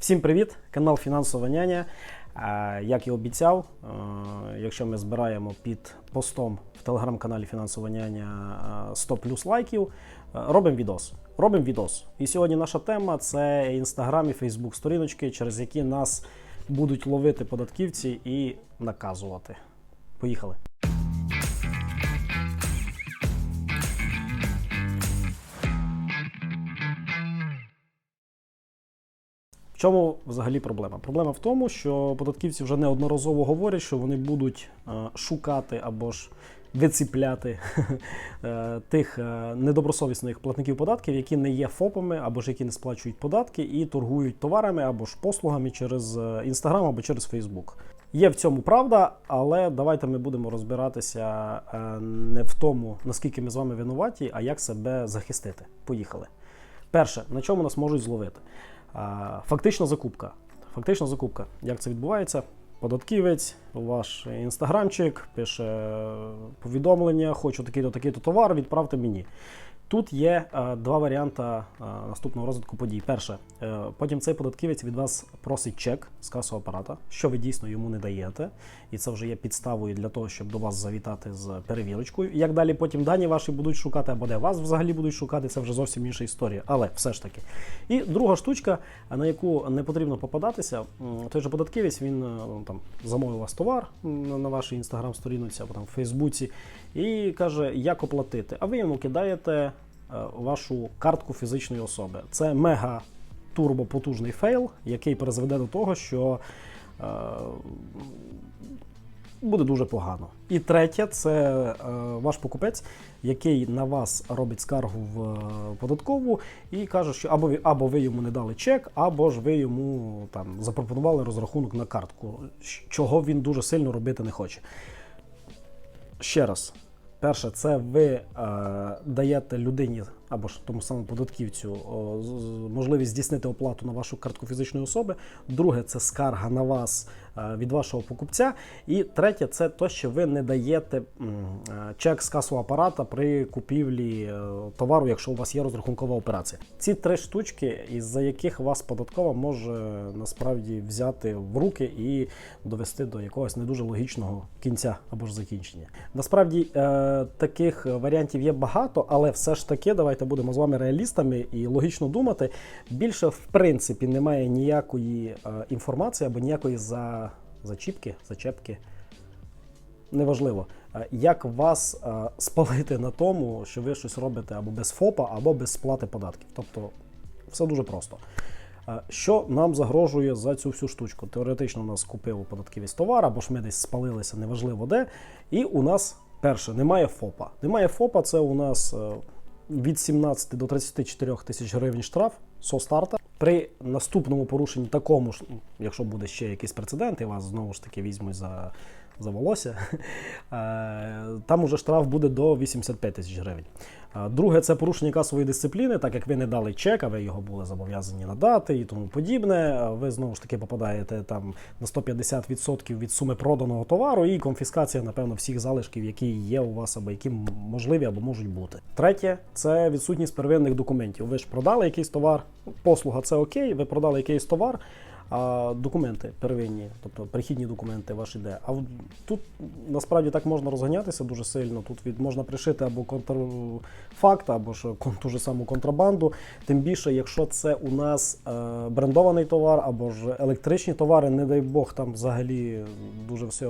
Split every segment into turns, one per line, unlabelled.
Всім привіт! Канал Фінансова няня. Е, Як і обіцяв, е, якщо ми збираємо під постом в телеграм-каналі Фінансова няня е, 100 плюс лайків, е, робимо відос. Робимо відос. І сьогодні наша тема це інстаграм і фейсбук сторіночки, через які нас будуть ловити податківці і наказувати. Поїхали. Чому взагалі проблема? Проблема в тому, що податківці вже неодноразово говорять, що вони будуть е, шукати або ж виціпляти е, тих е, недобросовісних платників податків, які не є ФОПами, або ж які не сплачують податки і торгують товарами або ж послугами через Інстаграм або через Фейсбук. Є в цьому правда, але давайте ми будемо розбиратися не в тому, наскільки ми з вами винуваті, а як себе захистити. Поїхали. Перше, на чому нас можуть зловити? Фактична закупка. Фактична закупка. Як це відбувається? Податківець, ваш інстаграмчик, пише е, повідомлення, хочу такий-то такий-то товар, відправте мені. Тут є е, два варіанти е, наступного розвитку подій. Перше, е, потім цей податківець від вас просить чек з касового апарата, що ви дійсно йому не даєте, і це вже є підставою для того, щоб до вас завітати з перевірочкою. Як далі потім дані ваші будуть шукати, або де вас взагалі будуть шукати, це вже зовсім інша історія. Але все ж таки. І друга штучка, на яку не потрібно попадатися, той же податківець він е, там замовив вас товар на вашій інстаграм-сторінці або там в Фейсбуці, і каже, як оплатити. А ви йому кидаєте вашу картку фізичної особи. Це мега турбопотужний фейл, який призведе до того, що е, буде дуже погано. І третє, це е, ваш покупець, який на вас робить скаргу в е, податкову і каже, що або ви, або ви йому не дали чек, або ж ви йому там запропонували розрахунок на картку, чого він дуже сильно робити не хоче. Ще раз. Перше, це ви е, даєте людині або ж тому самому податківцю о, можливість здійснити оплату на вашу картку фізичної особи. Друге, це скарга на вас від вашого покупця. І третє, це те, що ви не даєте е, чек з касового апарата при купівлі е, товару, якщо у вас є розрахункова операція. Ці три штучки, із-за яких вас податкова може насправді взяти в руки і довести до якогось не дуже логічного кінця або ж закінчення. Насправді е, таких варіантів є багато, але все ж таки давайте будемо з вами реалістами і логічно думати. Більше в принципі немає ніякої е, інформації або ніякої за, зачіпки, зачепки. Неважливо, е, як вас е, спалити на тому, що ви щось робите або без ФОПа, або без сплати податків. Тобто все дуже просто. Е, Що нам загрожує за цю всю штучку? Теоретично у нас купив податківець товар, або ж ми десь спалилися, неважливо де. І у нас перше немає ФОПа. Немає ФОПа, це у нас від 17 до 34 тисяч гривень штраф со старта. При наступному порушенні такому ж, ну, якщо буде ще якийсь прецедент, і вас знову ж таки візьмуть за, за волосся, е, там уже штраф буде до 85 тисяч гривень. Друге, це порушення касової дисципліни, так як ви не дали чек, а ви його були зобов'язані надати і тому подібне. Ви знову ж таки попадаєте там на 150% від суми проданого товару і конфіскація, напевно, всіх залишків, які є у вас, або які можливі або можуть бути. Третє це відсутність первинних документів. Ви ж продали якийсь товар, послуга це окей, ви продали якийсь товар. А документи первинні, тобто прихідні документи ваші де. А тут насправді так можна розганятися дуже сильно. Тут від можна пришити або контрфакт, або ж ту ж саму контрабанду. Тим більше, якщо це у нас е, брендований товар, або ж електричні товари, не дай Бог, там взагалі дуже все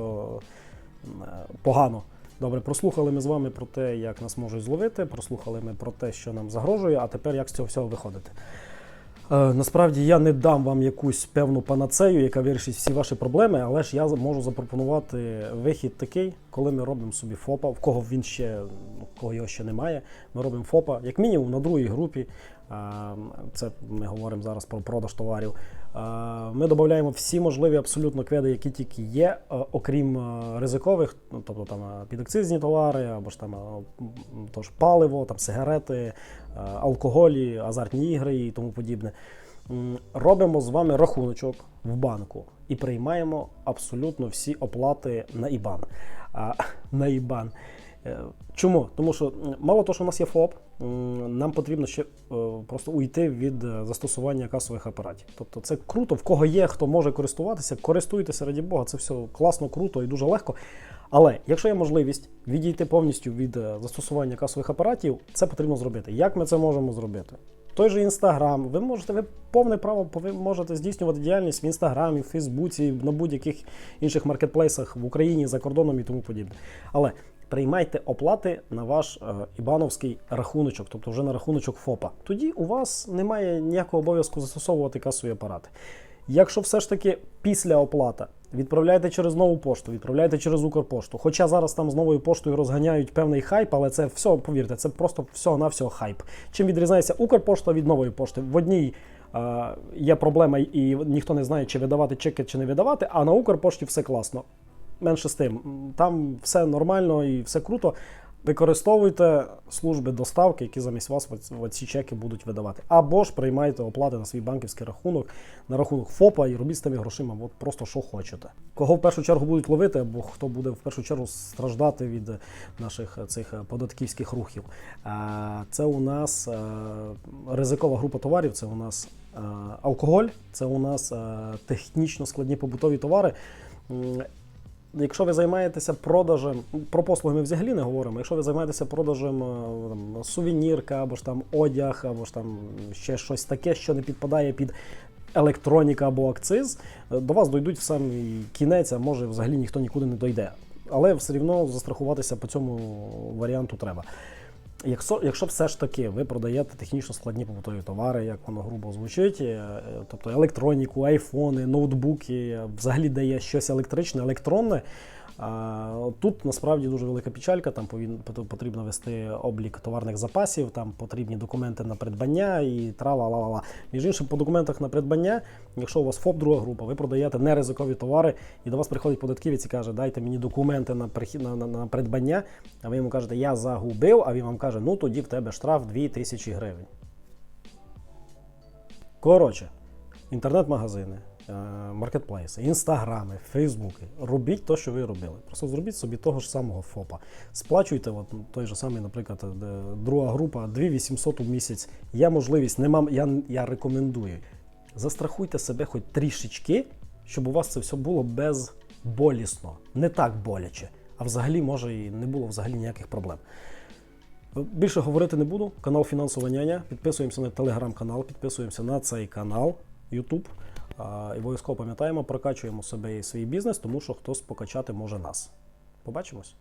погано. Добре, прослухали ми з вами про те, як нас можуть зловити, прослухали ми про те, що нам загрожує, а тепер як з цього всього виходити. Е, Насправді я не дам вам якусь певну панацею, яка вирішить всі ваші проблеми, але ж я можу запропонувати вихід такий, коли ми робимо собі ФОПа, в кого він ще, ну, в кого його ще немає. Ми робимо ФОПа, як мінімум на другій групі. Е, Це ми говоримо зараз про продаж товарів. Е, Ми додаємо всі можливі абсолютно кведи, які тільки є, е, окрім е, ризикових, ну, тобто там підакцизні товари, або ж там тож паливо, там сигарети, алкоголі, азартні ігри і тому подібне. Робимо з вами рахуночок в банку і приймаємо абсолютно всі оплати на. А, на. Е, Чому? Тому що мало того, що у нас є ФОП, нам потрібно ще е, просто уйти від е, застосування касових апаратів. Тобто це круто, в кого є, хто може користуватися, користуйтеся, раді Бога, це все класно, круто і дуже легко. Але якщо є можливість відійти повністю від е, застосування касових апаратів, це потрібно зробити. Як ми це можемо зробити? Той же інстаграм, ви можете, ви повне право ви можете здійснювати діяльність в інстаграмі, в Фейсбуці, на будь-яких інших маркетплейсах в Україні, за кордоном і тому подібне. Але приймайте оплати на ваш е, ібановський рахуночок, тобто вже на рахуночок ФОПа. Тоді у вас немає ніякого обов'язку застосовувати касові апарати. Якщо все ж таки після оплата відправляєте через нову пошту, відправляєте через Укрпошту. Хоча зараз там з новою поштою розганяють певний хайп, але це все, повірте, це просто всього-навсього хайп. Чим відрізняється Укрпошта від нової пошти? В одній е, є проблема, і ніхто не знає, чи видавати чеки, чи не видавати, а на Укрпошті все класно. Менше з тим, там все нормально і все круто. Використовуйте служби доставки, які замість вас ці чеки будуть видавати. Або ж приймайте оплати на свій банківський рахунок, на рахунок ФОПа і робіть з тими грошима от просто що хочете. Кого в першу чергу будуть ловити, або хто буде в першу чергу страждати від е, наших е, цих е, податківських рухів. Це у нас ризикова група товарів, це у нас алкоголь, це у нас технічно складні побутові товари. Якщо ви займаєтеся продажем, про послуги ми взагалі не говоримо. Якщо ви займаєтеся продажем е, там, сувенірка, або ж там одяг, або ж там ще щось таке, що не підпадає під електроніка або акциз, е, до вас дойдуть в самий кінець, а може взагалі ніхто нікуди не дойде. Але все рівно застрахуватися по цьому варіанту треба. Якщо, якщо все ж таки ви продаєте технічно складні побутові товари, як воно грубо звучить, е, тобто електроніку, айфони, ноутбуки, взагалі де є щось електричне, електронне. Тут насправді дуже велика печалька, там потрібно вести облік товарних запасів, там потрібні документи на придбання і тра-ла-ла-ла. Між іншим, по документах на придбання, якщо у вас ФОП друга група, ви продаєте неризикові товари, і до вас приходить податківець і каже, дайте мені документи на, на, на, на придбання, а ви йому кажете, я загубив, а він вам каже, ну тоді в тебе штраф 2000 гривень. Коротше, інтернет-магазини, маркетплейси, інстаграми, фейсбуки. Робіть те, що ви робили. Просто зробіть собі того ж самого ФОПа. Сплачуйте, от той же самий, наприклад, е, друга група 2800 у місяць. Є можливість, нема, я, я рекомендую. Застрахуйте себе хоч трішечки, щоб у вас це все було безболісно, не так боляче. А взагалі, може, і не було взагалі ніяких проблем. Більше говорити не буду. Канал Фінансова няня. Підписуємося на телеграм-канал, підписуємося на цей канал YouTube. І обов'язково пам'ятаємо, прокачуємо себе і свій бізнес, тому що хтось покачати може нас. Побачимось!